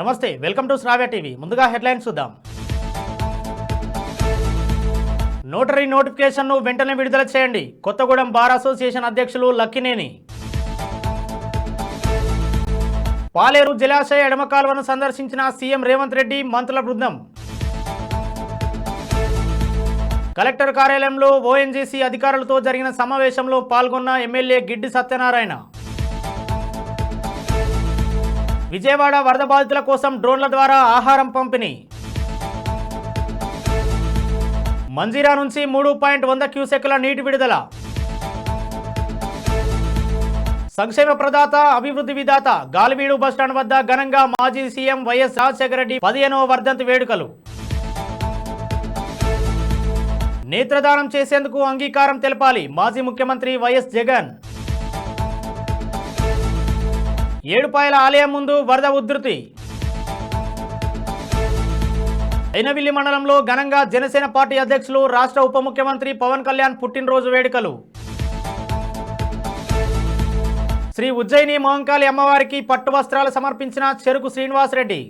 నమస్తే welcome to Sravya TV. ముందుగా headlines చూద్దాం. నోటరీ నోటిఫికేషన్ను వెంటనే విడుదల చేయండి. కొత్తగూడెం బార్ అసోసియేషన్ అధ్యక్షులు లక్కినేని. పాలేరు జలాశయ ఎడమ కాలువను సందర్శించిన సీఎం రేవంత్ రెడ్డి మంత్రుల బృందం. కలెక్టర్ కార్యాలయంలో ఓఎన్జీసీ అధికారులతో జరిగిన సమావేశంలో పాల్గొన్న ఎమ్మెల్యే గిడ్డి సత్యనారాయణ. విజయవాడ వరద బాధితుల కోసం డ్రోన్ల ద్వారా ఆహారం పంపిణీ. మంజీరా నుంచి మూడు పాయింట్ వంద క్యూసెక్ల నీటి విడుదల. సంక్షేమ ప్రదాత అభివృద్ధి విధాత గాలివీడు బస్టాండ్ వద్ద ఘనంగా మాజీ సీఎం వైఎస్ రాజశేఖర రెడ్డి పదిహేనవ వర్ధంతి వేడుకలు. నేత్రదానం చేసేందుకు అంగీకారం తెలపాలి మాజీ ముఖ్యమంత్రి వైఎస్ జగన్. ఏడుపాయల ఆలయం ముందు వరద ఉధృతి. అయినవిల్లి మండలంలో ఘనంగా జనసేన పార్టీ అధ్యక్షులు రాష్ట్ర ఉప ముఖ్యమంత్రి పవన్ కళ్యాణ్ పుట్టినరోజు వేడుకలు. శ్రీ ఉజ్జయిని మోహంకాళి అమ్మవారికి పట్టు వస్త్రాలు సమర్పించిన చెరుకు శ్రీనివాసరెడ్డి.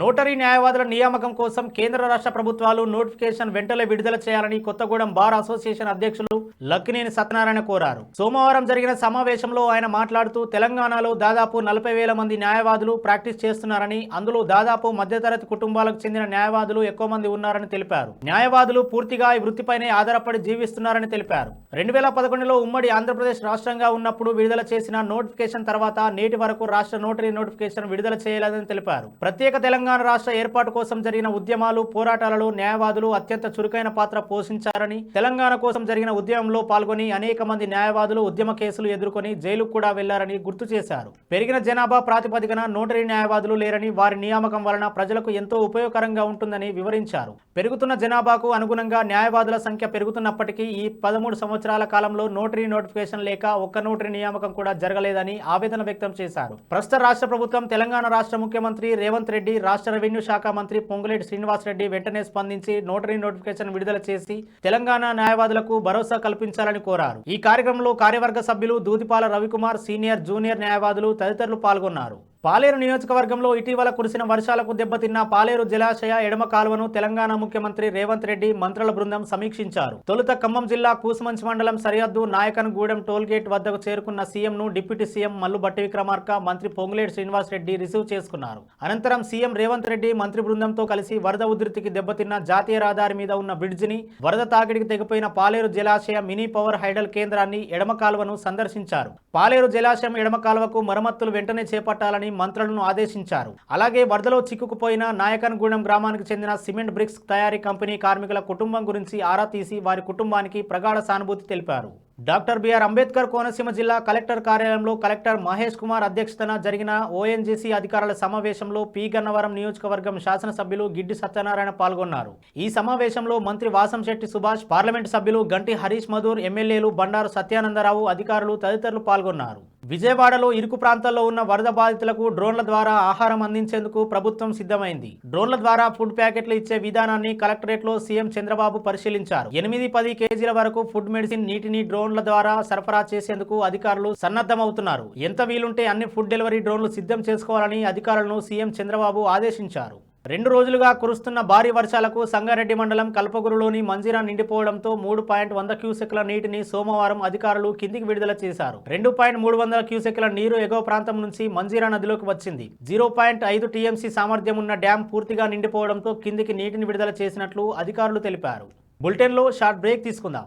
నోటరీ న్యాయవాదుల నియామకం కోసం కేంద్ర రాష్ట్ర ప్రభుత్వాలు నోటిఫికేషన్ వెంటనే విడుదల చేయాలని కొత్తగూడెం బార్ అసోసియేషన్ అధ్యక్షులు లక్కినేని సత్యనారాయణ కోరారు. సోమవారం జరిగిన సమావేశంలో ఆయన మాట్లాడుతూ తెలంగాణలో దాదాపు నలభై వేల మంది న్యాయవాదులు ప్రాక్టీస్ చేస్తున్నారని అందులో దాదాపు మధ్యతరగతి కుటుంబాలకు చెందిన న్యాయవాదులు ఎక్కువ మంది ఉన్నారని తెలిపారు. న్యాయవాదులు పూర్తిగా ఈ వృత్తిపైనే ఆధారపడి జీవిస్తున్నారని తెలిపారు. రెండు వేల పదకొండులో ఉమ్మడి ఆంధ్రప్రదేశ్ రాష్ట్రంగా ఉన్నప్పుడు విడుదల చేసిన నోటిఫికేషన్ తర్వాత నేటి వరకు రాష్ట్ర నోటరీ నోటిఫికేషన్ విడుదల చేయలేదని తెలిపారు. ప్రత్యేక తెలంగాణ తెలంగాణ రాష్ట్ర ఏర్పాటు కోసం జరిగిన ఉద్యమాలు పోరాటాలలో న్యాయవాదులు అత్యంత చురుకైన పాత్ర పోషించారని తెలంగాణ కోసం జరిగిన ఉద్యమంలో పాల్గొని అనేక మంది న్యాయవాదులు ఉద్యమ కేసులు ఎదుర్కొని జైలుకు కూడా వెళ్ళారని గుర్తు చేశారు. పెరిగిన జనాభా ప్రాతిపదికన నోటరీ న్యాయవాదులు లేరని వారి నియామకం వలన ప్రజలకు ఎంతో ఉపయోగకరంగా ఉంటుందని వివరించారు. పెరుగుతున్న జనాభాకు అనుగుణంగా న్యాయవాదుల సంఖ్య పెరుగుతున్నప్పటికీ ఈ పదమూడు సంవత్సరాల కాలంలో నోటరీ నోటిఫికేషన్ లేక ఒక్క నోటరీ నియామకం కూడా జరగలేదని ఆవేదన వ్యక్తం చేశారు. ప్రస్తుత రాష్ట్ర ప్రభుత్వం తెలంగాణ రాష్ట్ర ముఖ్యమంత్రి రేవంత్ రెడ్డి రాష్ట్ర రాష్ట్ర రెవెన్యూ శాఖ మంత్రి పొంగులేటి శ్రీనివాసరెడ్డి వెంటనే స్పందించి నోటరీ నోటిఫికేషన్ విడుదల చేసి తెలంగాణ న్యాయవాదులకు భరోసా కల్పించాలని కోరారు. ఈ కార్యక్రమంలో కార్యవర్గ సభ్యులు దూదిపాల రవికుమార్ సీనియర్ జూనియర్ న్యాయవాదులు తదితరులు పాల్గొన్నారు. పాలేరు నియోజకవర్గంలో ఇటీవల కురిసిన వర్షాలకు దెబ్బతిన్న పాలేరు జలాశయ ఎడమ కాలువను తెలంగాణ ముఖ్యమంత్రి రేవంత్ రెడ్డి మంత్రుల బృందం సమీక్షించారు. తొలుత ఖమ్మం జిల్లా కూసుమంచి మండలం సరిహద్దు నాయకన్గూడెం టోల్ గేట్ వద్దకు చేరుకున్న సీఎంను డిప్యూటీ సీఎం మల్లు బట్టి విక్రమార్క మంత్రి పొంగులేటి శ్రీనివాస్ రెడ్డి రిసీవ్ చేసుకున్నారు. అనంతరం సీఎం రేవంత్ రెడ్డి మంత్రి బృందంతో కలిసి వరద ఉధృతికి దెబ్బతిన్న జాతీయ రహదారి మీద ఉన్న బ్రిడ్జిని వరద తాకిడికి తెగిపోయిన పాలేరు జలాశయ మినీ పవర్ హైడల్ కేంద్రాన్ని ఎడమ కాలువను సందర్శించారు. పాలేరు జలాశయం ఎడమ కాలువకు మరమ్మతులు వెంటనే చేపట్టాలని మంత్రులను ఆదేశించారు. అలాగే వరదలో చిక్కుకుపోయిన నాయకన్గూడెం గ్రామానికి చెందిన సిమెంట్ బ్రిక్స్ తయారీ కంపెనీ కార్మికుల కుటుంబం గురించి ఆరా తీసి వారి కుటుంబానికి ప్రగాఢ సానుభూతి తెలిపారు. డాక్టర్ బిఆర్ అంబేద్కర్ కోనసీమ జిల్లా కలెక్టర్ కార్యాలయంలో కలెక్టర్ మహేష్ కుమార్ అధ్యక్షతన జరిగిన ఓఎన్జీసీ అధికారుల సమావేశంలో పి గన్నవరం నియోజకవర్గం శాసనసభ్యులు గిడ్డి సత్యనారాయణ పాల్గొన్నారు. ఈ సమావేశంలో మంత్రి వాసంశెట్టి సుభాష్ పార్లమెంటు సభ్యులు గంటి హరీష్ మధుర్ ఎమ్మెల్యేలు బండారు సత్యానందరావు అధికారులు తదితరులు పాల్గొన్నారు. విజయవాడలో ఇరుకు ప్రాంతాల్లో ఉన్న వరద బాధితులకు డ్రోన్ల ద్వారా ఆహారం అందించేందుకు ప్రభుత్వం సిద్ధమైంది. డ్రోన్ల ద్వారా ఫుడ్ ప్యాకెట్లు ఇచ్చే విధానాన్ని కలెక్టరేట్లో సీఎం చంద్రబాబు పరిశీలించారు. ఎనిమిది పది కేజీల వరకు ఫుడ్ మెడిసిన్ నీటిని డ్రోన్ డ్రోన్ల ద్వారా సరఫరా చేసేందుకు అధికారులు సన్నద్ధమవుతున్నారు. ఎంత వీలుంటే అన్ని ఫుడ్ డెలివరీ డ్రోన్లు సిద్ధం చేసుకోవాలని అధికారులను సీఎం చంద్రబాబు ఆదేశించారు. రెండు రోజులుగా కురుస్తున్న భారీ వర్షాలకు సంగారెడ్డి మండలం కల్పగురులోని మంజీరా నిండిపోవడంతో మూడు పాయింట్ వంద క్యూసెక్ల నీటిని సోమవారం అధికారులు కిందికి విడుదల చేశారు. రెండు పాయింట్ మూడు వందల క్యూసెక్ల నీరు ఎగువ ప్రాంతం నుంచి మంజీరా నదిలోకి వచ్చింది. జీరో పాయింట్ ఐదు టీఎంసీ సామర్థ్యం ఉన్న డ్యాం పూర్తిగా నిండిపోవడంతో కిందికి నీటిని విడుదల చేసినట్లు అధికారులు తెలిపారు. బులెటిన్లో షార్ట్ బ్రేక్ తీసుకుందాం.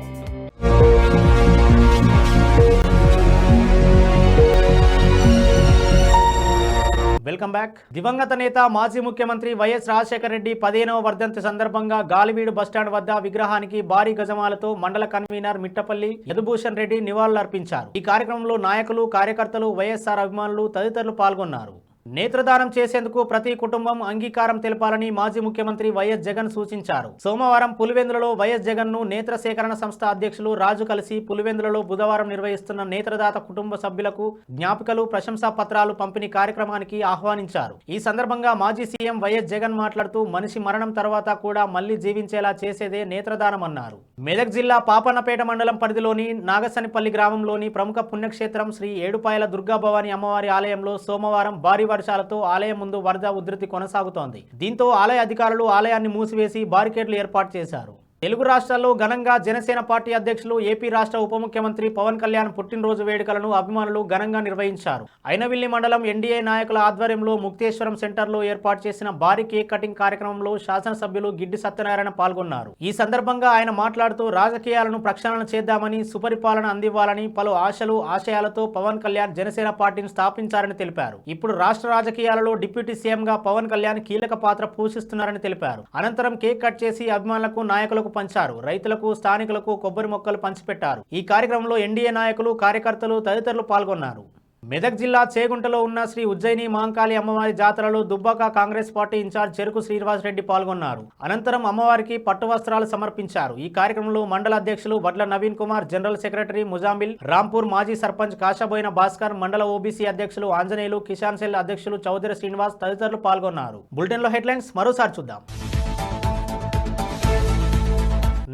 Welcome back. దివంగత నేత మాజీ ముఖ్యమంత్రి వైఎస్ రాజశేఖర రెడ్డి పదిహేనవ వర్ధంతి సందర్భంగా గాలివీడు బస్టాండ్ వద్ద విగ్రహానికి భారీ గజమాలతో మండల కన్వీనర్ మిట్టపల్లి యదుభూషణ్ రెడ్డి నివాళులర్పించారు. ఈ కార్యక్రమంలో నాయకులు కార్యకర్తలు వైఎస్ఆర్ అభిమానులు తదితరులు పాల్గొన్నారు. నేత్రదానం చేసేందుకు ప్రతి కుటుంబం అంగీకారం తెలపాలని మాజీ ముఖ్యమంత్రి వైఎస్ జగన్ సూచించారు. సోమవారం పులివెందులలో వైఎస్ జగన్ను నేత్ర సేకరణ సంస్థ అధ్యక్షులు రాజు కలిసి పులివెందులలో బుధవారం నిర్వహిస్తున్న నేత్రదాత కుటుంబ సభ్యులకు జ్ఞాపికలు ప్రశంసా పత్రాలు పంపిణీ కార్యక్రమానికి ఆహ్వానించారు. ఈ సందర్భంగా మాజీ సీఎం వైఎస్ జగన్ మాట్లాడుతూ మనిషి మరణం తర్వాత కూడా మళ్ళీ జీవించేలా చేసేదే నేత్రదానం అన్నారు. మెదక్ జిల్లా పాపన్నపేట మండలం పరిధిలోని నాగసనిపల్లి గ్రామంలోని ప్రముఖ పుణ్యక్షేత్రం శ్రీ ఏడుపాయల దుర్గాభవాని అమ్మవారి ఆలయంలో సోమవారం భారీ వర్షాలతో ఆలయం ముందు వరద ఉధృతి కొనసాగుతోంది. దీంతో ఆలయ అధికారులు ఆలయాన్ని మూసివేసి బారికేడ్లు ఏర్పాటు చేశారు. తెలుగు రాష్ట్రాల్లో ఘనంగా జనసేన పార్టీ అధ్యక్షులు ఏపీ రాష్ట్ర ఉప ముఖ్యమంత్రి పవన్ కళ్యాణ్ పుట్టినరోజు వేడుకలను అభిమానులు ఘనంగా నిర్వహించారు. అయినవిల్లి మండలం ఎన్డీఏ నాయకుల ఆధ్వర్యంలో ముక్తేశ్వరం సెంటర్లో ఏర్పాటు చేసిన భారీ కేక్ కటింగ్ కార్యక్రమంలో శాసనసభ్యులు గిడ్డి సత్యనారాయణ పాల్గొన్నారు. ఈ సందర్భంగా ఆయన మాట్లాడుతూ రాజకీయాలను ప్రక్షాళన చేద్దామని సుపరిపాలన అందివ్వాలని పలు ఆశలు ఆశయాలతో పవన్ కళ్యాణ్ జనసేన పార్టీని స్థాపించారని తెలిపారు. ఇప్పుడు రాష్ట్ర రాజకీయాలలో డిప్యూటీ సీఎంగా పవన్ కళ్యాణ్ కీలక పాత్ర పోషిస్తున్నారని తెలిపారు. అనంతరం కేక్ కట్ చేసి అభిమానులకు నాయకులకు పంచారు. రైతులకు స్థానికులకు కొబ్బరి మొక్కలు పంచిపెట్టారు. ఈ కార్యక్రమంలో ఎన్డీఏ నాయకులు కార్యకర్తలు తదితరులు పాల్గొన్నారు. మెదక్ జిల్లా చేగుంటలో ఉన్న శ్రీ ఉజ్జయిని మహంకాళి అమ్మవారి జాతరలో దుబ్బాక కాంగ్రెస్ పార్టీ ఇన్ఛార్జ్ చెరుకు శ్రీనివాస్ రెడ్డి పాల్గొన్నారు. అనంతరం అమ్మవారికి పట్టు వస్త్రాలు సమర్పించారు. ఈ కార్యక్రమంలో మండల అధ్యక్షులు వడ్ల నవీన్ కుమార్ జనరల్ సెక్రటరీ ముజాంబిల్ రాంపూర్ మాజీ సర్పంచ్ కాశాబోయిన భాస్కర్ మండల ఓబీసీ అధ్యక్షులు ఆంజనేయులు కిసాన్ సెల్ అధ్యక్షులు చౌదరి శ్రీనివాస్ తదితరులు పాల్గొన్నారు. బులెటిన్లో హెడ్లైన్స్ మరోసారి చూద్దాం.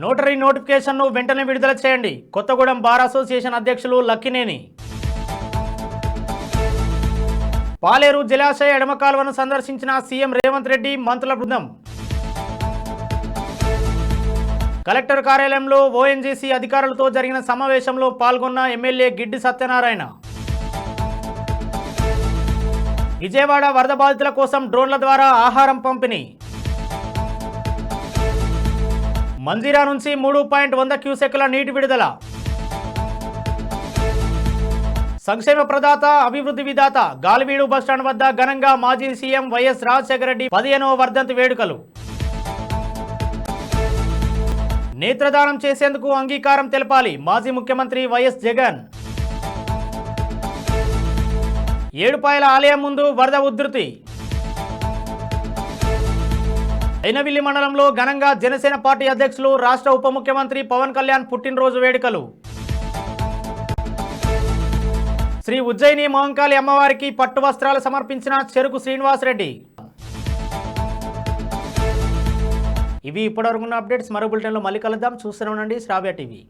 నోటరీ నోటిఫికేషన్ను వెంటనే విడుదల చేయండి. కొత్తగూడెం బార్ అసోసియేషన్ అధ్యక్షులు లక్కినేని. పాలేరు జలాశయ ఎడమ కాలువను సందర్శించిన సీఎం రేవంత్ రెడ్డి మంత్రుల బృందం. కలెక్టర్ కార్యాలయంలో ఓఎన్జీసీ అధికారులతో జరిగిన సమావేశంలో పాల్గొన్న ఎమ్మెల్యే గిడ్డి సత్యనారాయణ. విజయవాడ వరద బాధితుల కోసం డ్రోన్ల ద్వారా ఆహారం పంపిణీ. మంజీరా నుంచి మూడు పాయింట్ వంద క్యూసెక్ల నీటి విడుదల. సంక్షేమ ప్రదాత అభివృద్ధి విధాత గాలివీడు బస్టాండ్ వద్ద ఘనంగా మాజీ సీఎం వైఎస్ రాజశేఖర రెడ్డి పదిహేనవ వర్ధంతి వేడుకలు. నేత్రదానం చేసేందుకు అంగీకారం తెలపాలి మాజీ ముఖ్యమంత్రి వైఎస్ జగన్. ఏడుపాయల ఆలయం ముందు వరద ఉధృతి. అయినవిల్లి మండలంలో ఘనంగా జనసేన పార్టీ అధ్యక్షులు రాష్ట్ర ఉప ముఖ్యమంత్రి పవన్ కళ్యాణ్ పుట్టినరోజు వేడుకలు. శ్రీ ఉజ్జయిని మోహంకాళి అమ్మవారికి పట్టు వస్త్రాలు సమర్పించిన చెరుకు శ్రీనివాసరెడ్డి. ఇవి ఇప్పటివరకు ఉన్న అప్డేట్స్. మరో బులెటిన్లో మళ్ళీ కలుద్దాం. చూస్తూనే ఉండండి శ్రావ్య టీవీ.